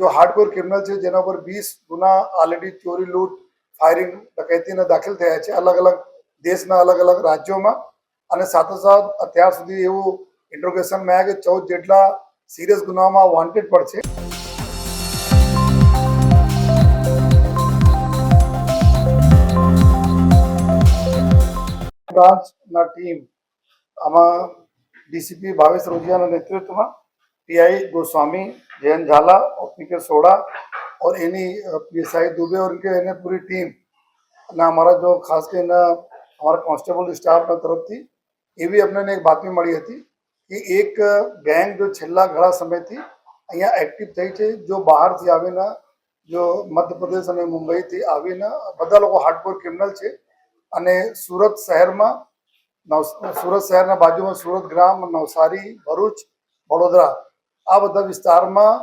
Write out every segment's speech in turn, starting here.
જો hardcore criminal છે, જેના પર વીસ ગુના ઓલરેડી ચોરી, લૂંટ ફાયરિંગ ડકૈતીના દાખલ થયા છે, અલગ અલગ દેશના અલગ અલગ રાજ્યોમાં. અને સાથોસાથ અત્યાર સુધી એવું ઇન્ટ્રોગેશનમાં આવ્યા કે ચૌદ જેટલા સિરિયસ ગુનામાં વોન્ટેડ પણ છે. બ્રાન્ચના ટીમ આમાં ડીસીપી ભાવેશ રોજિયાના નેતૃત્વમાં પીઆઈ ગોસ્વામી जयंत झाला और पी के सोड़ा और एनी पीएसआई दुबे और इनके एने पूरी टीम અને અમારા જો ખાસ કરીને અમારા કોન્સ્ટેબલ સ્ટાફના તરફથી એવી અમને એક બાતમી મળી હતી કે એક ગેંગ જો છેલ્લા ઘણા સમયથી અહીંયા એક્ટિવ થઈ છે જો બહારથી આવીને જો મધ્યપ્રદેશ અને મુંબઈથી આવીને બધા લોકો હાર્ડકોર ક્રિમિનલ છે અને સુરત શહેરમાં નવ સુરત શહેરના બાજુમાં સુરત ગ્રામ નવસારી ભરૂચ વડોદરા આ બધા વિસ્તારમાં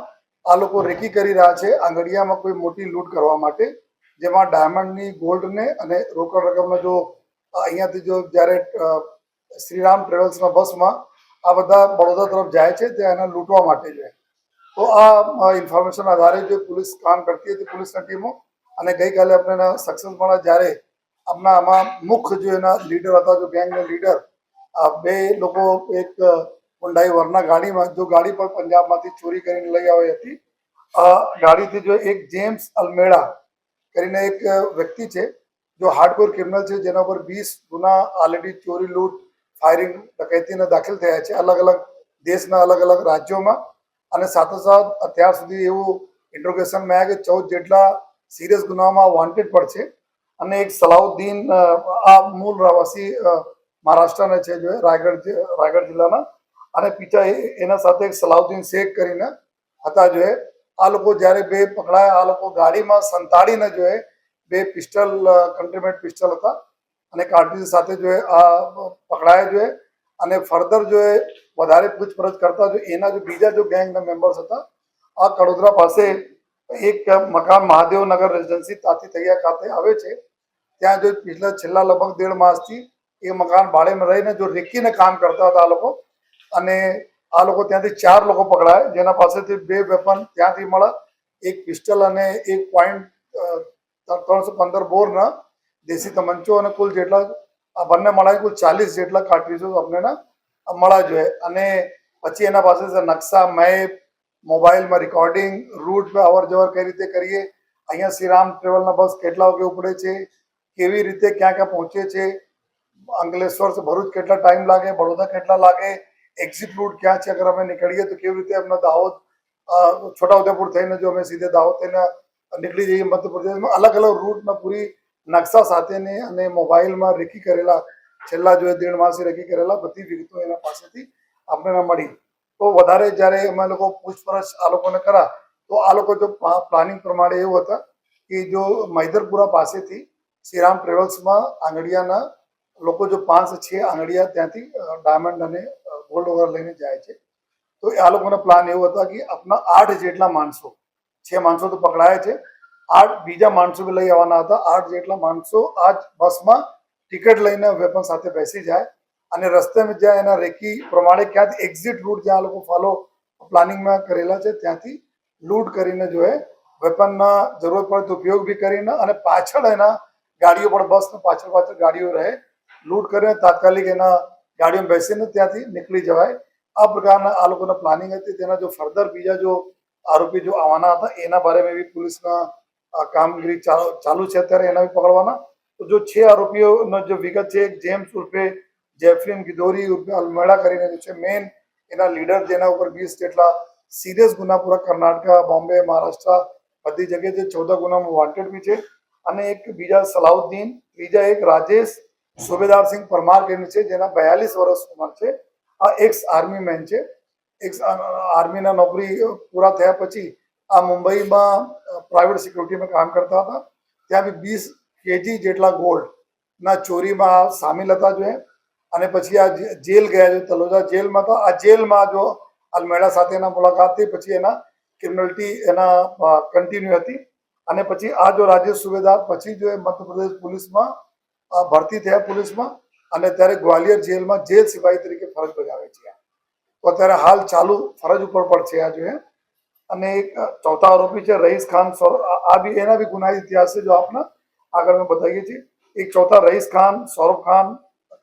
આ લોકો રેકી કરી રહ્યા છે. આંગડિયામાં કોઈ મોટી લૂંટ કરવા માટે, જેમાં ડાયમંડની ગોલ્ડને અને રોકડ રકમનો જો અહીંયાથી જો જ્યારે શ્રીરામ ટ્રેવલ્સના બસમાં આ બધા બડોદા તરફ જાય છે તે એને લૂંટવા માટે છે. તો આ ઇન્ફોર્મેશન આધારે જે પોલીસ કામ કરતી હતી પોલીસની ટીમો, અને ગઈકાલે આપણે સક્સેસ મળ્યા જ્યારે આપણા આમાં મુખ્ય જો એના લીડર હતા, જો ગેંગના લીડર આ બે લોકો એક હુંડાઈ વરના ગાડીમાં જો ગાડી પણ પંજાબમાંથી ચોરી કરીને લઈ આવી હતી. આ ગાડીથી જો એક જેમ્સ અલમેડા કરીને એક વ્યક્તિ છે, જો હાર્ડકોર ક્રિમિનલ છે, જેના પર વીસ ગુના ઓલરેડી ચોરી, લૂંટ ફાયરિંગ ડકૈતીના દાખલ થયા છે, અલગ અલગ દેશના અલગ અલગ રાજ્યોમાં. અને સાથોસાથ અત્યાર સુધી એવું ઇન્ટ્રોગેશનમાં આવ્યા કે ચૌદ જેટલા સિરિયસ ગુનામાં વોન્ટેડ પણ છે. અને એક સલાઉદ્દીન આ મૂળ રહેવાસી મહારાષ્ટ્રના છે, જો રાયગઢ રાયગઢ જિલ્લાના. અને એ- એના સાથે એક સલાઉદ્દીન શેખ કરીને હતા જોઈએ આ લોકો જ્યારે બે પકડાયા, આ લોકો ગાડીમાં સંતાડીને જોઈએ બે પિસ્ટલ કન્ટ્રીમેટ પિસ્ટલ હતા અને કાર્ટ્રીજ સાથે જોએ આ પકડાયા જોઈએ અને ફર્ધર જો એ વધારે પૂછપરછ કરતા જો એના જો બીજા જો ગેંગના મેમ્બર્સ હતા, આ કડોદરા પાસે એક મકાન મહાદેવનગર રેસિડેન્સી તાતી તૈયાર ખાતે આવે છે. ત્યાં જો પિછલા છેલ્લા લગભગ દેઢ માસથી એ મકાન ભાડેમાં રહીને જો રેકીને કામ કરતા હતા આ લોકો અને આ લોકો ત્યાંથી ચાર લોકો પકડાય. જેના પાસેથી બે વેપન ત્યાંથી મળે. એક પિસ્ટલ અને એક પોઈન્ટ ત્રણસો પંદર બોરના દેશી તમંચો અને કુલ જેટલા, આ બંને મળાય કુલ ચાલીસ જેટલા કાર્ટ્રીજો અમને મળ્યા જોઈએ. અને પછી એના પાસે નકશા મેપ મોબાઈલમાં રેકોર્ડિંગ રૂટ પર અવર જવર કઈ રીતે કરીએ, અહીંયા શ્રીરામ ટ્રેવલના બસ કેટલા વાગે ઉપડે છે, કેવી રીતે ક્યાં ક્યાં પહોંચે છે, અંકલેશ્વર, ભરૂચ કેટલા ટાઈમ લાગે બરોડા કેટલા લાગે એક્ઝિટ રૂટ ક્યાં છે? અગર અમે નીકળીએ તો કેવી રીતે અમને દાહોદ છોટાઉદેપુર થઈને જો અમે સીધે દાહોદ થઈને નીકળી જઈએ મધ્યપ્રદેશમાં, અલગ અલગ રૂટમાં પૂરી નકશા સાથેની અને મોબાઈલમાં રેકી કરેલા, છેલ્લા જો દેડ માસે રેકી કરેલા બધી વિગતો એના પાસેથી આપણને મળી. તો વધારે જ્યારે અમે લોકો પૂછપરછ આ લોકોને કરા, તો આ લોકો જો પ્લાનિંગ પ્રમાણે એવું હતા કે જો મૈદરપુરા પાસેથી શ્રીરામ ટ્રેવલ્સમાં આંગળિયાના લોકો જો પાંચ, છે આંગળિયા ત્યાંથી ડાયમંડ અને ગોલ્ડ ઓવર લઈને જાય છે. તો આ લોકોનો પ્લાન એવો હતા કે આપણા આઠ જેટલા માણસો, છે માણસો તો પકડાયા છે, આઠ બીજા માણસો બી લઈ આવવાના હતા. આઠ જેટલા માણસો આજ બસમાં ટિકિટ લઈને વેપન સાથે બેસી જાય અને રસ્તેમાં જ્યાં એના રેકી પ્રમાણે ક્યાંથી એક્ઝિટ રૂટ જ્યાં લોકો ફોલો પ્લાનિંગમાં કરેલા છે, ત્યાંથી લૂંટ કરીને જો એ વેપનના જરૂર પડે તો ઉપયોગ બી કરીને અને પાછળ એના ગાડીઓ પણ બસ પાછળ પાછળ ગાડીઓ રહે લૂંટ કરીને તાત્કાલિક એના ગાડીઓમાં બેસીને ત્યાંથી નીકળી જવાય. આ પ્રકારના આ લોકોના પ્લાનિંગ હતી. તેના જો ફર્ધર બીજા જો આરોપી જો આવવાના હતા, એના બારેમાં બી પોલીસના કામગીરી ચાલુ છે અત્યારે એના બી પકડવાના. તો જો છે આરોપીઓનો જો વિગત છે જેમ્સ ઉર્ફે જેફરીન ગિદોરી ઉર્ફે અલમેડા કરીને જે છે મેન એના લીડર જેના ઉપર વીસ જેટલા સિરિયસ ગુના પૂરા કર્ણાટકા, બોમ્બે, મહારાષ્ટ્ર બધી જગ્યાએ ચૌદ ગુનામાં વોન્ટેડ બી છે. અને એક બીજા સલાઉદ્દીન, ત્રીજા એક રાજેશ સુબેદાર સિંહ પરમાર કરીને છે, જેના બયાલીસ વર્ષ ઉંમર છે. આ એક્સ આર્મી મેન છે. એક્સ આર્મીના નોકરી પૂરા થયા પછી આ મુંબઈમાં પ્રાઇવેટ સિક્યુરિટીમાં કામ કરતા હતા. ત્યાં બી વીસ કેજી જેટલા ગોલ્ડ ના ચોરીમાં સામેલ હતા જો અને પછી આ જેલ ગયા છે, તલોજા જેલમાં. તો આ જેલમાં જો અલમેડા સાથેના મુલાકાત થઈ, પછી એના ક્રિમિનલિટી એના કન્ટિન્યુ હતી. અને પછી આ જો રાજેશ સુબેદાર પછી જો મધ્યપ્રદેશ પોલીસમાં ભરતી થયા પોલીસમાં અને ત્યારે ગ્વાલિયર જેલમાં જેલ સિપાહી તરીકે ફરજ બજાવે છે તો અત્યારે હાલ ચાલુ ફરજ ઉપર પણ છે આ જોઈએ. અને એક ચોથા આરોપી છે રહીશ ખાન આ બી એના બી ગુના ઇતિહાસ છે જો આપને આગળ મેં બતાવીએ છીએ. એક ચોથા રહીશ ખાન, સૌરભ ખાન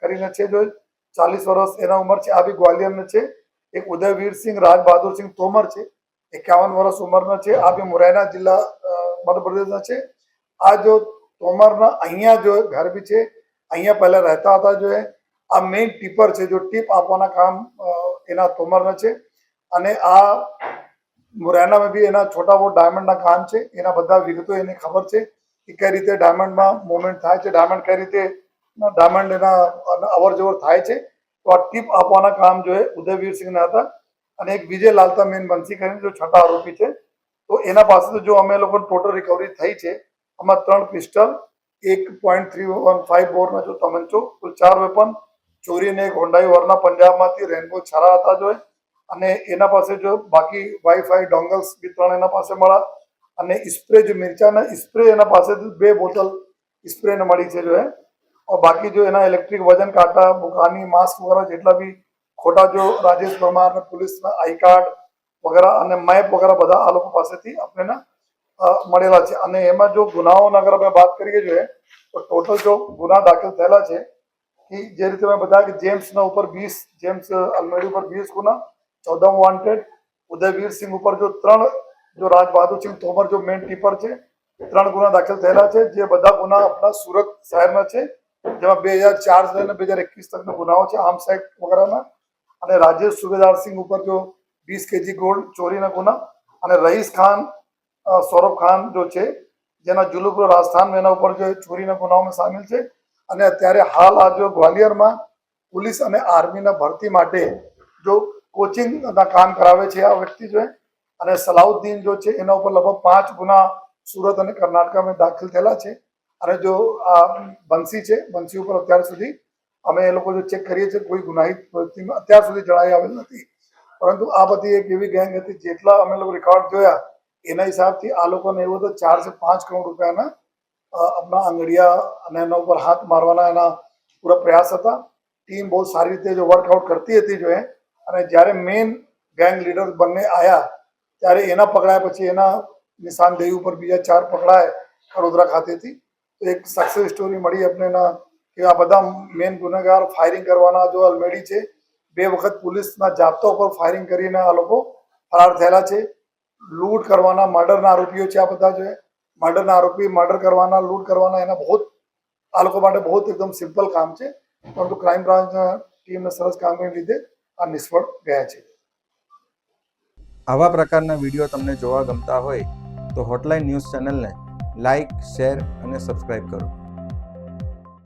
કરીને છે જો ચાલીસ વર્ષ એના ઉંમર છે. આ બી ગ્વાલિયરને છે. એક ઉદયવીરસિંહ રાજબહાદુરસિંહ તોમર છે. એકાવન વર્ષ ઉંમરના છે. આ બી મુરૈના જિલ્લા મધ્યપ્રદેશના છે. આ જો તોમરના અહીંયા જો ઘર બી છે, અહીંયા પહેલા રહેતા હતા જો એ, આ મેઇન ટીપર છે જો ટીપ આપવાના કામ એના તોમરના છે. અને આ મુરૈનામાં બી એના છોટા બહુ ડાયમંડના કામ છે, એના બધા વિગતો એને ખબર છે કે કઈ રીતે ડાયમંડમાં મુવમેન્ટ થાય છે ડાયમંડ કઈ રીતે ડાયમંડ એના અવર જવર થાય છે. તો આ ટીપ આપવાના કામ જો એ ઉદયવીર સિંહના હતા. અને એક વિજય લાલતા મેન બંસી કરીને જો છઠ્ઠા આરોપી છે. તો એના પાસેથી જો અમે લોકો ટોટલ રિકવરી થઈ છે આમાં ત્રણ પિસ્ટલ, એક પોઈન્ટ થ્રી વન ફાઈવ બોરના જો તમે છો, કુલ ચાર વેપન ચોરીને એક હોન્ડાઈ વોરના પંજાબમાંથી રેનબો છારા હતા જોઈએ અને એના પાસે જો બાકી વાઈફાઈ ડોંગલ્સ બી ત્રણ એના પાસે મળ્યા. અને સ્પ્રે જે મિરચાના સ્પ્રે એના પાસેથી બે બોટલ સ્પ્રેને મળી છે જોએ બાકી જો એના ઇલેક્ટ્રિક વજન કાંટા બુકાની માસ્ક વગેરે જેટલા બી ખોટા જો રાજેશ પરમાર પોલીસના આઈ કાર્ડ વગેરે અને મેપ વગેરે બધા આ લોકો પાસેથી આપણે મળેલા છે. અને એમાં જો ગુનાઓની અગર આપણે વાત કરીએ જોઈએ, તો ટોટલ જો ગુના દાખલ થયેલા છે કે જે રીતે મેં બતાવ્યા કે જેમ્સના ઉપર વીસ, જેમ્સ અલમેડી ઉપર વીસ ગુના, ચૌદમ વોન્ટેડ ઉદયવીર સિંહ ઉપર જો ત્રણ, જો રાજ બહાદુર સિંહ તોમર જો મેન ટીપર છે, ત્રણ ગુના દાખલ થયેલા છે, જે બધા ગુના આપણા સુરત શહેરના છે, જેમાં બે હજાર ચાર અને બે હજાર એકવીસ તકનો ગુનાઓ છે, આમ એક્ટ વગેરેના. અને રાજેશ સુબેદાર સિંહ ઉપર જો વીસ કેજી ગોલ્ડ ચોરીના ગુના, અને રહીશ ખાન સૌરભ ખાન જો છે, જેના જુલુપુર રાજસ્થાન એના ઉપર જે ચોરીના ગુનાઓમાં સામેલ છે, અને અત્યારે હાલ આ જો ગ્વાલિયરમાં પોલીસ અને આર્મીના ભરતી માટે જો કોચિંગના કામ કરાવે છે આ વ્યક્તિ જો અને સલાઉદ્દીન જો છે, એના ઉપર લગભગ પાંચ ગુના સુરત અને કર્ણાટકમાં દાખલ થયેલા છે, અને જો આ બંસી છે, બંસી ઉપર અત્યાર સુધી અમે એ લોકો જો ચેક કરીએ છીએ, કોઈ ગુનાહિત અત્યાર સુધી જણાઈ આવેલ નથી. પરંતુ આ બધી એક એવી ગેંગ હતી, જેટલા અમે લોકો રેકોર્ડ જોયા એના હિસાબથી આ લોકોને એવું હતું, ચારથી પાંચ કરોડ રૂપિયાના આપણા આંગળિયા અને એના ઉપર હાથ મારવાના એના પૂરા પ્રયાસ હતા. ટીમ બહુ સારી રીતે જો વર્કઆઉટ કરતી હતી જો એ, અને જ્યારે મેઇન ગેંગ લીડર બંને આવ્યા ત્યારે એના પકડાયા પછી એના નિશાનદેહી ઉપર બીજા ચાર પકડાય વડોદરા ખાતેથી. તો એક સક્સેસ સ્ટોરી મળી આપણે એના, કે આ બધા મેઇન ગુનેગાર ફાયરિંગ કરવાના જો અલમેડી છે. બે વખત પોલીસના જાપ્તા ઉપર ફાયરિંગ કરીને આ લોકો ફરાર થયેલા છે. લૂંટ કરવાના, મર્ડરના આરોપીઓ છે આ બધા જો. મર્ડરના આરોપી, મર્ડર કરવાના, લૂંટ કરવાના, એના બહુ આ લોકો માટે બહુ એકદમ સિમ્પલ કામ છે. પરંતુ ક્રાઇમ બ્રાન્ચના ટીમને સરસ કામગીરી લીધે આ નિષ્ફળ ગયા છે. આવા પ્રકારના વીડિયો તમને જોવા ગમતા હોય તો હોટલાઇન ન્યૂઝ ચેનલને લાઇક શેર અને સબસ્ક્રાઇબ કરો.